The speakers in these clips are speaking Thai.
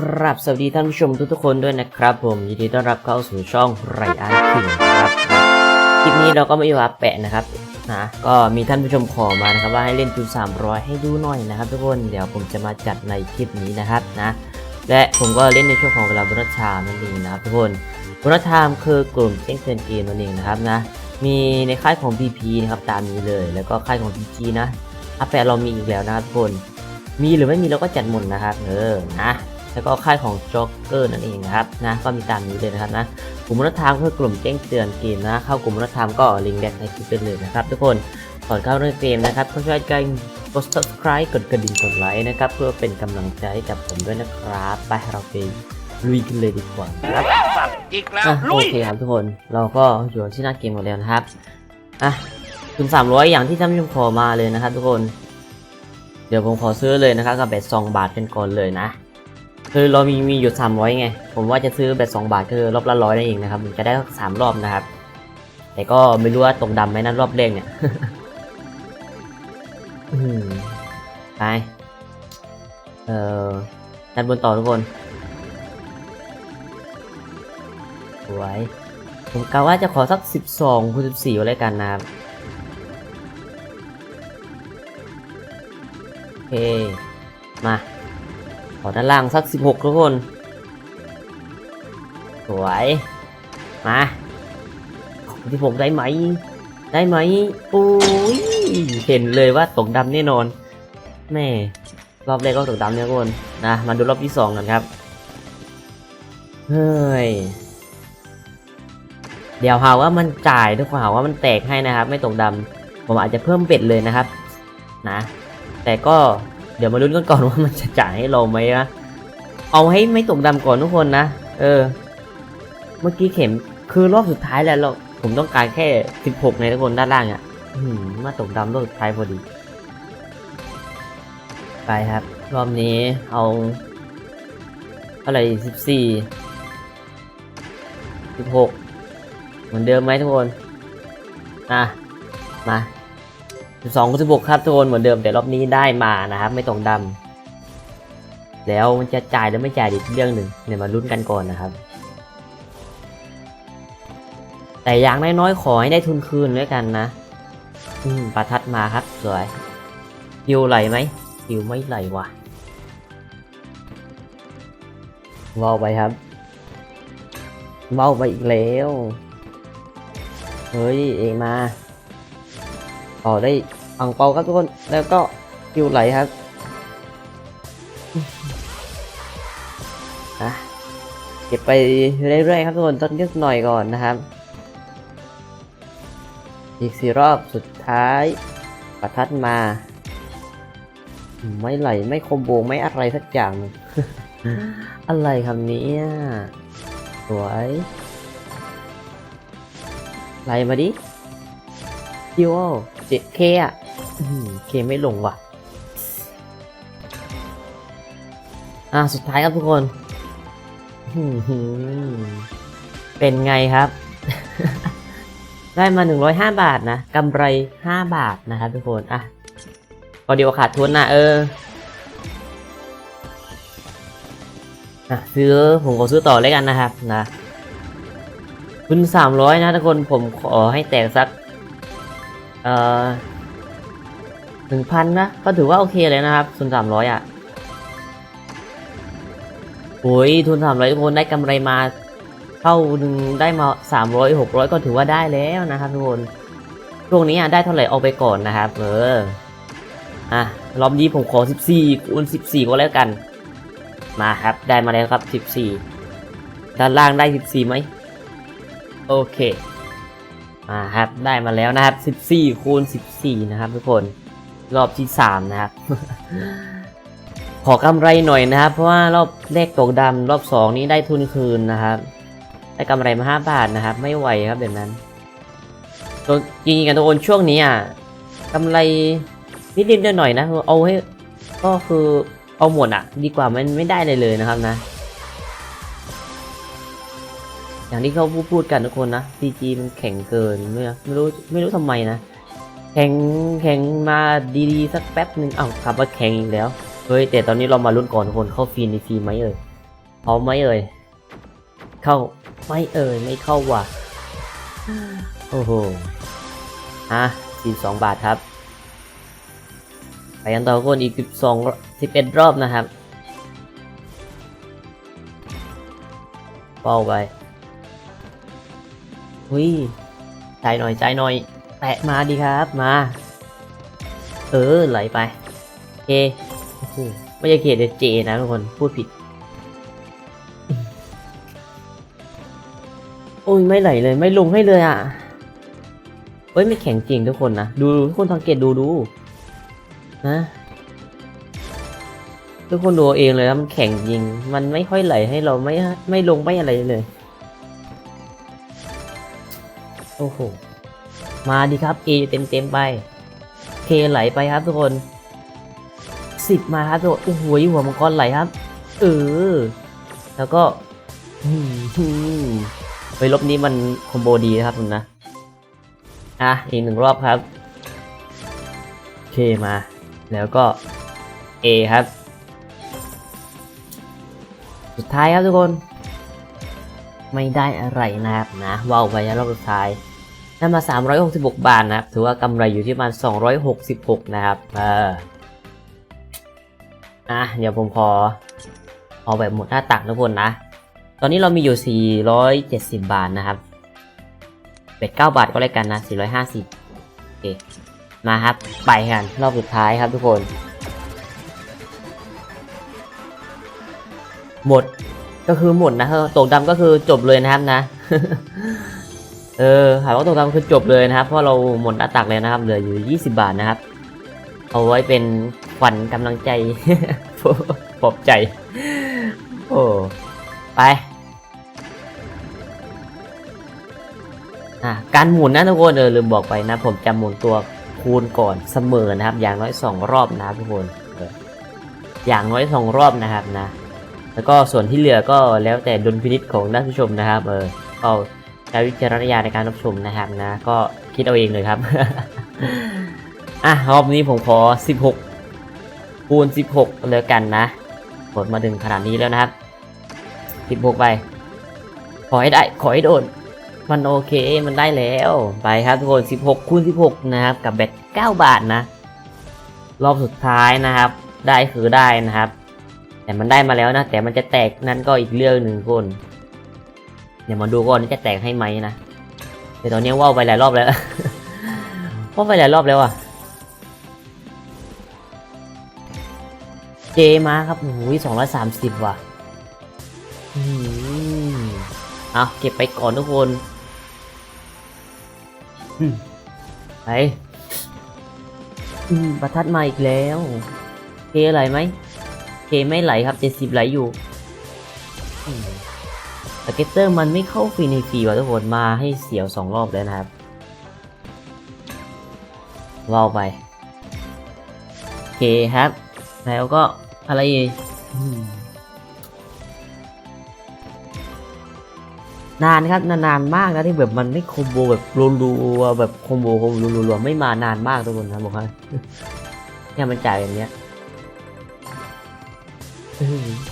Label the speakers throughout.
Speaker 1: กราบสวัสดีท่านผู้ชมทุกๆคนด้วยนะครับ ผมยินดีต้อนรับเข้าสู่ช่องไรอันคิงครับคลิปนี้เราก็ไม่อยู่อาแปะนะครับนะก็มีท่านผู้ชมขอมานะครับว่าให้เล่นจู300 ให้ดูหน่อยนะครับ ทุกคนเดี๋ยวผมจะมาจัดในคลิปนี้นะครับนะและผมก็เล่นในช่วงของเวลาบรชามนั่นเองนะครับทุกคนบรชามคือกลุ่มแจ้งเตือนเกมนั่นเองนะครับนะมีในค่ายของ PP นะครับตามนี้เลย แล้วก็ค่ายของ PG นะอาแปะเรามีอีกแล้วนะครับทุกคนมีหรือไม่มีเราก็จัดหมดนะครับเออนะ แล้วก็ค่ายของจ็อกเกอร์นั่นเองนะครับนะก็มีตามนี้เลยนะครับนะกลุ่มรัฐธรรมเพื่อกลุ่มแจ้งเตือนเกมนะเข้ากลุ่มรัฐธรรมก็ลิงก์แดกในคลิปเป็นเลยนะครับ ทุกคนก่อนเข้าเรื่องเกมนะครับก็ช่วยกันกด subscribe กดกระดิ่งกดไลค์นะครับเพื่อเป็นกำลังใจให้กับผมด้วยนะครับไปเราไปลุยกันเลยดีกว่านะครับ
Speaker 2: อีกแล้ว
Speaker 1: อะ
Speaker 2: ลุ
Speaker 1: โอยเคครับทุกคนเราก็อยู่ที่หน้าเกมหมดแล้วนะครับอะถึง300อย่างที่ท่านผู้ชมขอมาเลยนะครับ ทุกคน เดี๋ยวผมขอซื้อเลยนะครับกับแบต2บาทกันก่อนเลยนะ คือเรามีมีอยู่300ไง ผมว่าจะซื้อแบต2บาทคือรอบละร้อยนั่นเองนะครับจะได้สามรอบนะครับ แต่ก็ไม่รู้ว่าตกดำไหมนะรอบแรกเนี่ยไป เอ่อดันบนต่อทุกคน สวย ผมกะว่าจะขอสัก 12คูณ14ไว้แล้วกันนะครับโอเค มา ขอด้านล่างสัก 16 ทุกคน สวย มาขอ16ได้ไหม ได้ไหมโอ้ยเห็นเลยว่าตกดำแน่นอนแม่รอบแรกก็ตกดำเนี่ยทุกคนนะมาดูรอบที่2กันครับ เฮ้ย เดี๋ยวหาว่ามันจ่ายทุกคนหาว่ามันแตกให้นะครับ ไม่ตกดำผมอาจจะเพิ่มเป็ดเลยนะครับ นะ แต่ก็ เดี๋ยวมาลุ้นกันก่อนว่ามันจะจ่ายให้เราไหมนะ เอาให้ไม่ตกดำก่อนทุกคนนะ เออ เมื่อกี้เข็มคือรอบสุดท้ายแล้วเราผมต้องการแค่ 16ในทุกคนด้านล่างอะ่ะมาตกดำรอบสุดท้ายพอดี ไปครับ รอบนี้เอาอะไร14 16เหมือนเดิมไหมทุกคน อะ มา 12กับ16ครับทุกคนเหมือนเดิมแต่รอบนี้ได้มานะครับ ไม่ตรงดำแล้วมันจะจ่ายหรือไม่จ่ายอีกเรื่องหนึ่งเดี๋ยวมาลุ้นกันก่อนนะครับ แต่อย่างน้อยๆขอให้ได้ทุนคืนด้วยกันนะ อืมประทัดมาครับสวยฮิวไหลไหมฮิวไม่ไหลว่ะว่าวไปครับว่าวไปอีกแล้ว เฮ้ย เอมา ต่อได้อังเปาครับทุกคน แล้วก็คิวไหลครับอะเก็บไปเรื่อยๆครับทุกคนต้นนิดหน่อยก่อนนะครับ อีกสี่รอบสุดท้าย ประทัดมา ไม่ไหลไม่คอมโบไม่อะไรสักอย่าง อะไรคำนี้สวยไหลมาดิคิวอ เจ็ดเคอะเคไม่ลงว่ะ อะสุดท้ายครับทุกคน เป็นไงครับ ได้มา 105 บาทนะกำไร 5 บาทนะครับทุกคน อะก็ดีกว่าขาดทุนนะเอออะซื้อผมก็ซื้อต่อเลยกันนะครับนะทุนสามร้อยนะทุกคนผมขอให้แตกสัก เอ่อหนึ่งพันนะ ก็ถือว่าโอเคเลยนะครับทุนสามร้อยอะโอ้ยทุนสามร้อยทุกคนได้กำไรมาเท่าหนึ่งได้มาสามร้อยหกร้อยก็ถือว่าได้แล้วนะครับทุกคนช่วงนี้อะได้เท่าไหร่เอาไปก่อนนะครับ เอออะรอบนี้ผมขอสิบสี่คูณสิบสี่ก็แล้วกัน มาครับได้มาแล้วครับสิบสี่ด้านล่างได้สิบสี่ไหมโอเค มาครับได้มาแล้วนะครับ 14คูณ14 นะครับ ทุกคนรอบที่ 3 นะครับ ขอกำไรหน่อยนะครับ เพราะว่ารอบแรกตกดำรอบ 2 นี้ได้ทุนคืนนะครับ ได้กำไรมาห้าบาทนะครับ ไม่ไหวครับแบบนั้นตัวจริงๆกันทุกคนช่วงนี้อะกำไรนิดๆหน่อยๆนะเอาให้ก็คือเอาหมดอะ ดีกว่ามันไม่ได้เลยเลยนะครับนะ อย่างที่เขาพูดพูดกันทุกคนนะ CG มันแข็งเกินไม่รู้ไม่รู้ไม่รู้ทำไมนะ แข่งแข่งมาดีๆ สักแป๊บหนึ่งเอ้ากลับมาแข่งอีกแล้ว เฮ้ย แต่ตอนนี้เรามาลุ้นก่อนทุกคนเข้าฟรีในฟีไหมเอ่ยพร้อมไหมเอ่ยเข้าไม่เอ่ยไม่เข้าว่ะ โอ้โหอะสิบสองบาทครับไปกันต่อคนอีกสิบสองสิบเอ็ดรอบนะครับเป้าไป หุยใจหน่อยใจหน่อย แตะมาดีครับมา เออไหลไปเคโอ้โหไม่ใช่เคเดเจนะทุกคนพูดผิด โอ้ยไม่ไหลเลยไม่ลงให้เลยอะเฮ้ยไม่แข็งจริงทุกคนนะดูทุกคนสังเกตดูดูนะทุกคนดูเองเลยนะมันแข็งจริง มันไม่ค่อยไหลให้เราไม่ไม่ลงไม่อะไรเลย โอ้โห มาดีครับ A เต็มเต็มไป K ไหลไปครับทุกคนสิบมาครับทุกคนโอ้โหหัวมังกรไหลครับ เออ แล้วก็อืมอืมไปลบนี้มันคอมโบดีนะครับคุณนะ อะ อีกหนึ่งรอบครับ K มา แล้วก็ A ครับ สุดท้ายครับทุกคน ไม่ได้อะไรนะครับนะว่าวไปรอบสุดท้าย ได้มา 366 บาทนะครับ ถือว่ากำไรอยู่ที่ประมาณ 266 นะครับ เออ อะ เดี๋ยวผมขอเอาแบบหมดหน้าตักทุกคนนะ ตอนนี้เรามีอยู่ 470 บาทนะครับเป็ด9บาทก็แล้วกันนะ 450 โอเค มาครับ ไปกันรอบสุดท้ายครับทุกคน หมด ก็คือหมดนะเออตกดำก็คือจบเลยนะครับนะ เออหากว่าตกดำคือจบเลยนะครับ เพราะเราหมดหน้าตักเลยนะครับ เหลืออยู่ 20 บาทนะครับ เอาไว้เป็นขวัญกำลังใจปลอบใจ โอ้ไปการหมุนนะทุกคนเออลืมบอกไปนะ ผมจะหมุนตัวคูณก่อนเสมอนะครับ อย่างน้อย 2 รอบนะครับทุกคนอย่างน้อย 2 รอบนะครับนะ แล้วก็ส่วนที่เหลือก็แล้วแต่ดุลพินิจของท่านผู้ชมนะครับเออก็ ใช้วิจารณญาณในการรับชมนะครับนะ ก็คิดเอาเองเลยครับ อะรอบนี้ผมขอ 16 คูณ 16แล้วกันนะกดมาถึงขนาดนี้แล้วนะครับ 16 ไป ขอให้ได้ ขอให้โดน มันโอเค มันได้แล้ว ไปครับทุกคน 16 คูณ 16 นะครับ กับแบต9 บาทนะ รอบสุดท้ายนะครับ ได้คือได้นะครับ แต่มันได้มาแล้วนะ แต่มันจะแตกนั่นก็อีกเรื่องหนึ่งคน เดี๋ยวมาดูก่อนว่จะแตกให้ไหมนะแต่ตอนนี้ว่าวไปหลายรอบแล้ว ว่าวไปหลายรอบแล้วอะ เจมาครับโอ้โหสองร้อยสามสิบว่ะอืมเอาเก็บไปก่อนทุกคนไปประทัดมาอีกแล้วเจอะไรไหม เคไม่ไหลครับเจ็ดสิบไหลอยู่ เก็ตเตอร์มันไม่เข้าฟรีในฟรีว่ะทุกคนมาให้เสียวสองรอบแล้วนะครับว่าวไปโอเคครับ แล้วก็อะไรนานครับนานๆมากนะที่แบบมันไม่คอมโบแบบรัวๆแบบคอมโบคอมโบรัวๆไม่มานานมากทุกคนนะบอกให้เนี่ยมันจ่ายแบบเนี้ย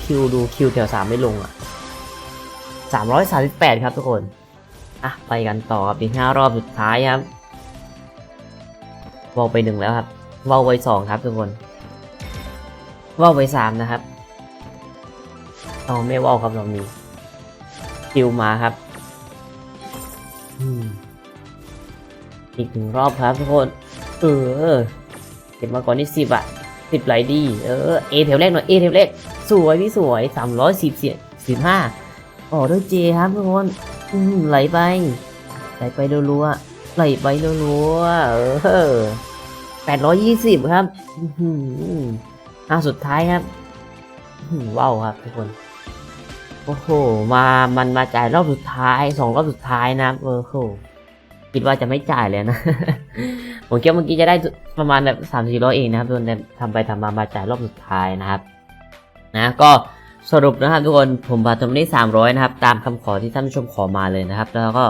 Speaker 1: คิวดูคิวแถวสามไม่ลงอะ สามร้อยสามสิบแปดครับทุกคน อะ ไปกันต่อครับอีกห้ารอบสุดท้ายครับวอลไปหนึ่งแล้วครับวอลไปสองครับทุกคนวอลไปสามนะครับเอาไม่วอลครับเรามีคิวมาครับอีกหนึ่งรอบครับทุกคน เออเก็บมาก่อนนี่สิบอะสิบไหลดี เออเอแถวแรกหน่อยเอแถวแรกสวยพี่สวยสามร้อยสิบเสียสิบห้า อ๋อด้วยเจครับทุกคนไหลไปไหลไปรัวๆไหลไปรัวๆเออแปดร้อยยี่สิบครับอื้อหืออะสุดท้ายครับว้าวครับทุกคน โอ้โห มามันมาจ่ายรอบสุดท้ายสองรอบสุดท้ายนะครับเออโหคิดว่าจะไม่จ่ายเลยนะ ผมคิดว่าเมื่อกี้จะได้ประมาณแบบสามสี่ร้อยเองนะครับทุกคนแต่ทำไปทำมามาจ่ายรอบสุดท้ายนะครับ นะก็ สรุปนะครับทุกคนผมบาทตรงนี้สามร้อยนะครับ ตามคำขอที่ท่านผู้ชมขอมาเลยนะครับ แล้วก็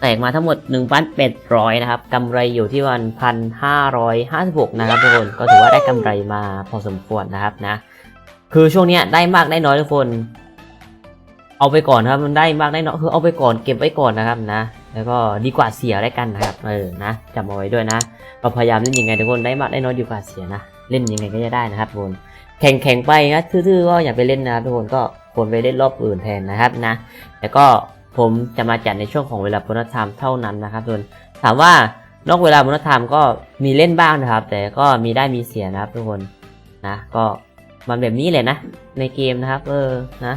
Speaker 1: แตกมาทั้งหมด 1 8 0 0 นะครับกำไรอยู่ที่วันพันห้าร้อยห้าสิบหกนะครับทุกคนก็ถือว่าได้กำไรมาพอสมควรนะครับนะ คือช่วงเนี้ยได้มากได้น้อยทุกคน เอาไปก่อนครับมันได้มากได้น้อยคือเอาไปก่อนเก็บไว้ก่อนนะครับนะ แล้วก็ดีกว่าเสียได้กันนะครับเออนะจำเอาไว้ด้วยนะเราพยายามเล่นยังไงทุกคนได้มากได้น้อยดีกว่าเสียนะเล่นยังไงก็จะได้นะครับทุกคน แข่งแข่งไปนะทื่อๆก็อย่าไปเล่นนะครับทุกคนก็ควรไปเล่นรอบอื่นแทนนะครับนะแล้วก็ผมจะมาจัดในช่วงของเวลาโบนัสไทม์เท่านั้นนะครับทุกคนถามว่านอกเวลาโบนัสไทม์ก็มีเล่นบ้างนะครับ แต่ก็มีได้มีเสียนะครับทุกคนนะก็มันแบบนี้เลยนะ ในเกมนะครับ เออนะ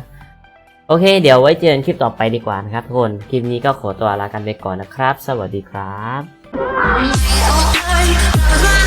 Speaker 1: โอเค เดี๋ยวไว้เจอกันคลิปต่อไปดีกว่านะครับทุกคน คลิปนี้ก็ขอตัวลากันไปก่อนนะครับ สวัสดีครับ
Speaker 3: I